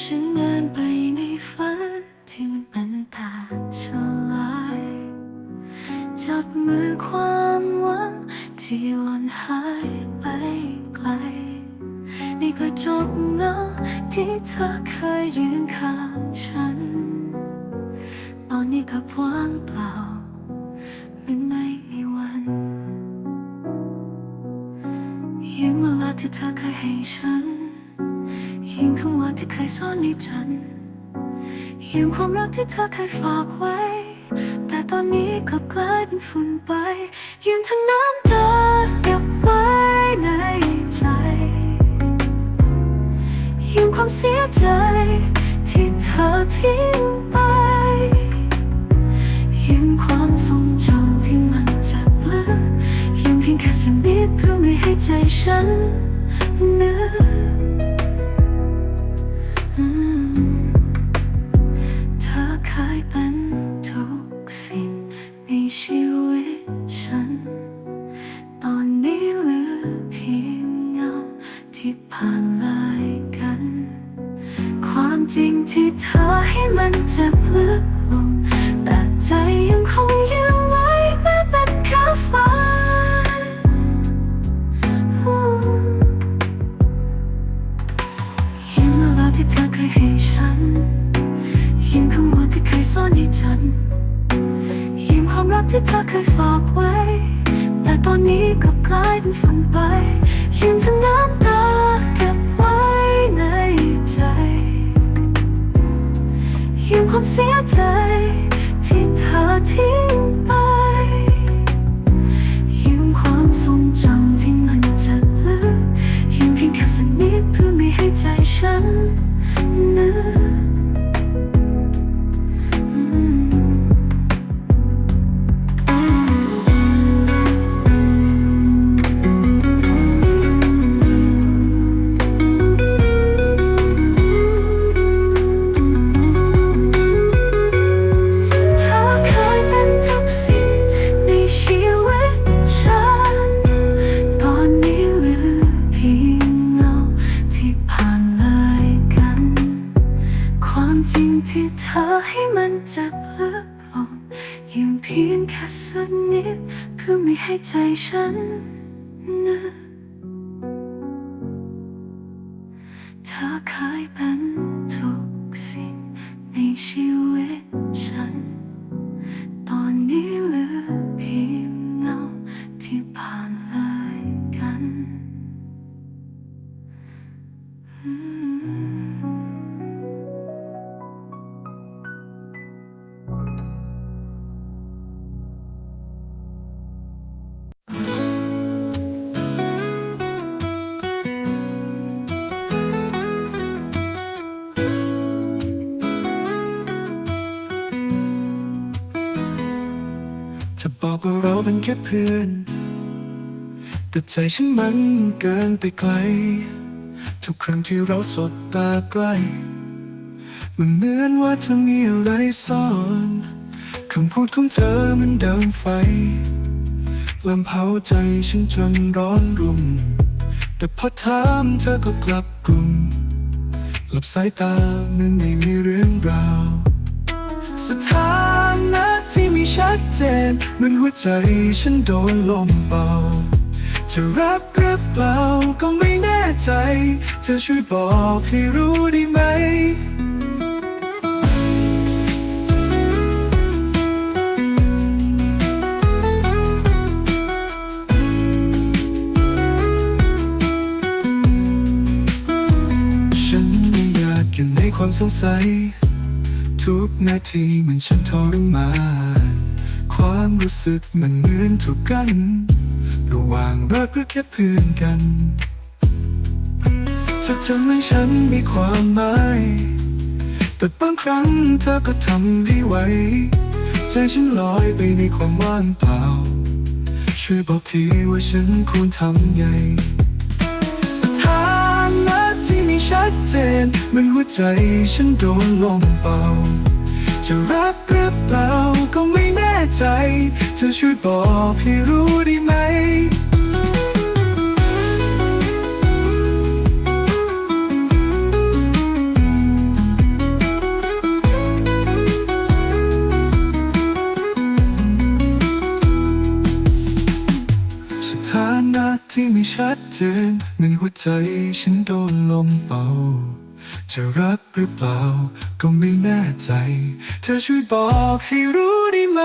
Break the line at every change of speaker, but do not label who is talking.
ฉันเดินไปในฝันที่มันตาสลายจับมือความหวังที่หล่นหายไปไกล ในกระจกเงาที่เธอเคยยืนข้างฉัน ตอนนี้กับว่างเปล่าเหมันไม่มีวันยืมเวลาที่เธอเคยให้ฉัน ที่เคยซ่อนในฉันยืมความรักที่เธอเคยฝากไว้ แต่ตอนนี้กลับกลายเป็นฝุ่นไป ยืมทั้งน้ำตาเก็บไว้ในใจ ยืมความเสียใจ ที่เธอทิ้งไป ยืมความทรงจำที่มันจ็บลึกยืมเพียงแค่สักนิดเพื่อไม่ให้ใจฉันนึกอื มันจ็บลึกลงแต่ใจยังคงยืนไว้แม้เป็นแค่ฝันยืมเวลาที่เธอเคยให้ฉันยืมคำว่าที่เคยซ่อนในฉันยืมความรักที่เธอเคยฝากไว้ แต่ตอนนี้กลับกลายเป็นฝุ่นไปยืมทั้ง ยืม พียงแค่สักนิดเพื่อไม่ให้ใจฉันนะ จะ
บอกว่าเราเป็นแค่เพื่อน แต่ใจฉันมันเกินไปไกล ทุกครั้งที่เราสบตาใกล้ มันเหมือนว่าเธอมีอะไรซ่อนคำพูดของเธอมันเดังไฟลำเผาใจฉันจนร้อนรุ่ม แต่พอถามเธอก็กลับกลุ่มหลับสายตาเหมือนไม่มีเรื่องราวสถานะ ที่มีชัดเจนเหมือนหัวใจฉันโดนลมเบา จะรักหรือเปล่าก็ไม่แน่ใจ เธอช่วยบอกให้รู้ได้ไหมฉันยังอยากอยู่ในความสงสัย ทุกนาทีมันฉันทรมาน ความรู้สึกมันเหมือนถูกกัน ระหว่างรักหรือแค่เพื่อนกันเธอทำให้ฉันมีความหมายแต่บางครั้งเธอก็ทำให้ไหวใจฉันลอยไปในความว่างเปล่า ช่วยบอกทีว่าฉันควรทำไง ดเจนเหมือนหัวใจฉันโดนลมเป่า จะรักหรือเปล่าก็ไม่แน่ใจ เธอช่วยบอกให้รู้ได้ไหมาติที่ไม่ชัดเจนหนึ่งหัวใจฉันโดนลมเป่า จะรักหรือเปล่า ก็ไม่แน่ใจ เธอช่วยบอกให้รู้ได้ไหม